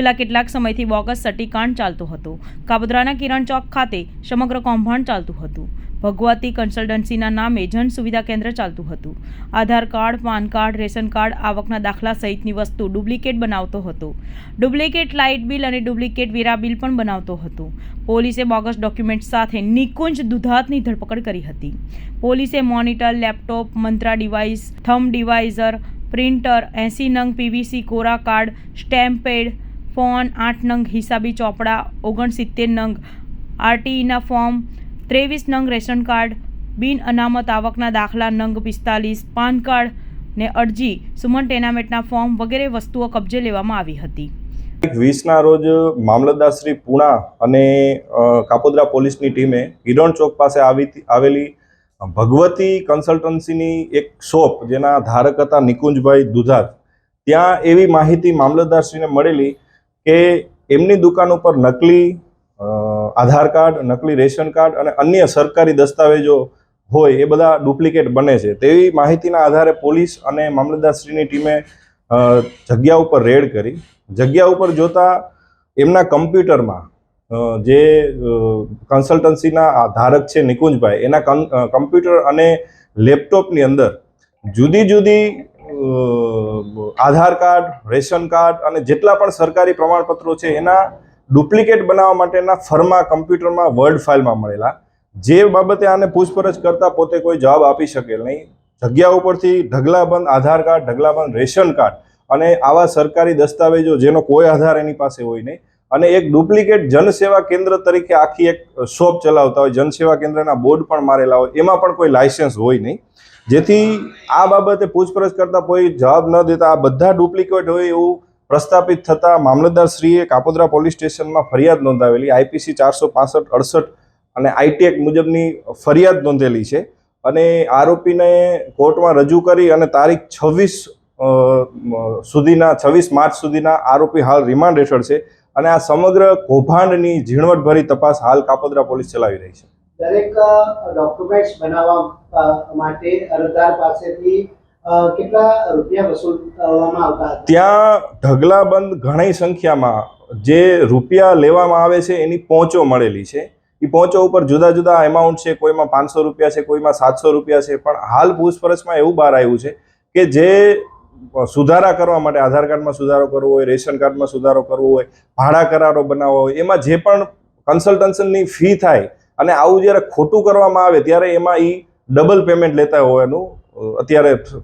છેલ્લા કેટલાક સમયથી બોગસ સટીકાંડ ચાલતું હતું. કાબોદરાના કિરણ ચોક ખાતે સમગ્ર કૌભાંડ ચાલતું હતું. ભગવતી કન્સલ્ટન્સીના નામે જન સુવિધા કેન્દ્ર ચાલતું હતું. Aadhaar card, PAN card, ration card આવકના દાખલા સહિતની વસ્તુ ડુપ્લિકેટ બનાવતો હતો. ડુપ્લિકેટ લાઇટ બિલ અને ડુપ્લિકેટ વેરા બિલ પણ બનાવતો હતો. પોલીસે બોગસ ડોક્યુમેન્ટ સાથે નિકુંજ દુધાતની ધરપકડ કરી હતી. પોલીસે monitor, laptop, Mantra device thumb ડિવાઇઝર, printer, એંસી નંગ પીવીસી, કોરા કાર્ડ સ્ટેમ્પ પેડ ફોન, આઠ નંગ, હિસાબી ચોપડા, ઓગણસિત્તેર નંગ આરટીઈના ફોર્મ, ત્રેવીસ નંગ રેશન કાર્ડ, બિન અનામત આવકના દાખલા નંગ પિસ્તાલીસ, પાન કાર્ડ ને અરજી, સુમન ટેનામેન્ટના ફોર્મ વગેરે વસ્તુઓ કબજે લેવામાં આવી હતી. વીસના રોજ મામલતદાર શ્રી પુણા અને કાપોદરા પોલીસની ટીમે હિરણ ચોક પાસે આવી, આવેલી ભગવતી કન્સલ્ટન્સીની એક શોપ જેના ધારક હતા નિકુંજભાઈ દુધાત ત્યાં એવી માહિતી મામલતદારશ્રીને મળેલી કે એમની દુકાન ઉપર નકલી આધાર કાર્ડ, નકલી રેશન કાર્ડ અને અન્ય સરકારી દસ્તાવેજો હોય એ બધા ડુપ્લિકેટ બને છે. તેવી માહિતીના આધારે પોલીસ અને મામલતદારશ્રીની ટીમે જગ્યા ઉપર રેડ કરી. જગ્યા ઉપર જોતા એમના કમ્પ્યુટરમાં જે કન્સલ્ટન્સીના ધારક છે નિકુંજભાઈ, એના કમ્પ્યુટર અને લેપટોપની અંદર જુદી જુદી આધાર કાર્ડ, રેશન કાર્ડ અને જેટલા પણ સરકારી પ્રમાણપત્રો છે, એના ડુપ્લિકેટ બનાવવા માટેના ફર્મા કમ્પ્યુટરમાં વર્ડ ફાઇલમાં મળેલા. જે બાબતે આને પૂછપરછ કરતા પોતે કોઈ જવાબ આપી શકેલ નહીં. જગ્યા ઉપરથી ઢગલાબંધ આધાર કાર્ડ ઢગલાબંધ રેશન કાર્ડ અને આવા સરકારી દસ્તાવેજો જેનો કોઈ આધાર એની પાસે હોય નહીં. અને એક ડુપ્લિકેટ જનસેવા કેન્દ્ર તરીકે આખી એક શોપ ચલાવતા હોય, જનસેવા કેન્દ્રના બોર્ડ પણ મારેલા હોય, એમાં પણ કોઈ લાયસન્સ હોય નહીં. જેથી આ બાબતે પૂછપરછ કરતા કોઈ જવાબ ન દેતા આ બધા ડુપ્લિકેટ હોય એવું પ્રસ્થાપિત થતા મામલતદારશ્રીએ કાપોદ્રા પોલીસ સ્ટેશનમાં ફરિયાદ નોંધાવેલી, આઈપીસી ચારસો પાસઠ, અડસઠ અને આઈટીએક મુજબની ફરિયાદ નોંધેલી છે. અને આરોપીને કોર્ટમાં રજૂ કરી અને તારીખ છવ્વીસ સુધીના છવ્વીસ માર્ચ સુધીના આરોપી હાલ રિમાન્ડ હેઠળ છે અને આ સમગ્ર કૌભાંડની ઝીણવટભરી તપાસ હાલ કાપોદ્રા પોલીસ ચલાવી રહી છે. દરેક ડોક્યુમેન્ટ્સ બનાવવા માટે અરજદાર પાસેથી કેટલા રૂપિયા વસૂલવામાં આવતા ત્યાં ઢગલાબંધ ઘણી સંખ્યામાં જે રૂપિયા લેવામાં આવે છે એની પહોંચો મળેલી છે. એ પહોંચો ઉપર જુદા જુદા એમાઉન્ટ છે કોઈમાં પાંચસો રૂપિયા છે કોઈમાં સાતસો રૂપિયા છે પણ હાલ પૂછપરછમાં એવું બહાર આવ્યું છે કે જે સુધારા કરવા માટે આધાર કાર્ડમાં સુધારો કરવો હોય, રેશન કાર્ડમાં સુધારો કરવો હોય, ભાડા કરારો બનાવવો હોય, એમાં જે પણ કન્સલ્ટન્સની ફી થાય અને આવું જ્યારે ખોટું કરવામાં આવે ત્યારે એમાં એ ડબલ પેમેન્ટ લેતા હોવાનું અત્યારે